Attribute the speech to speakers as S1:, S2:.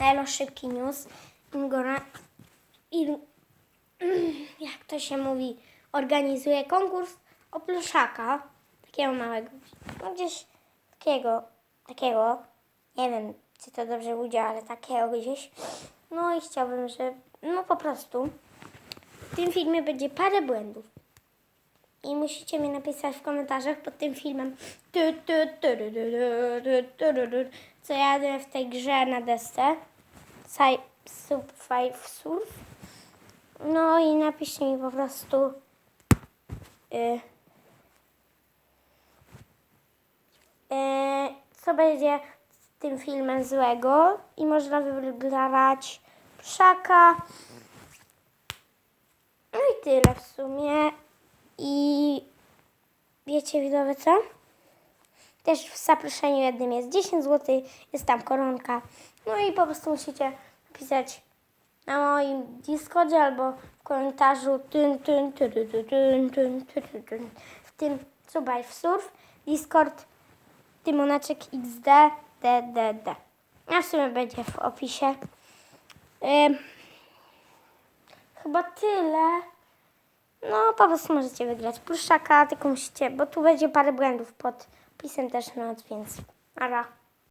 S1: Elo Szybki News, Ingora, in, jak to się mówi, organizuje konkurs o pluszaka, takiego małego, no gdzieś takiego, takiego, nie wiem, czy to dobrze ludzie, ale takiego gdzieś. No i chciałbym, że, no po prostu, w tym filmie będzie parę błędów. I musicie mi napisać w komentarzach pod tym filmem, co jadę w tej grze na desce. Sci- Sub Five Surf. No i napiszcie mi po prostu. y, y, co będzie z tym filmem złego i można wygrać pszaka. No i tyle w sumie. I wiecie widzowie co? Też w zaproszeniu jednym jest 10 zł, jest tam koronka. No i po prostu musicie napisać na moim Discordzie albo w komentarzu w tym subaj w surf Discord Tymonaczek XD DDD. A w sumie będzie w opisie. Chyba tyle. No, po prostu możecie wygrać pluszaka, tylko musicie, bo tu będzie parę błędów pod pisem też noc, więc ara.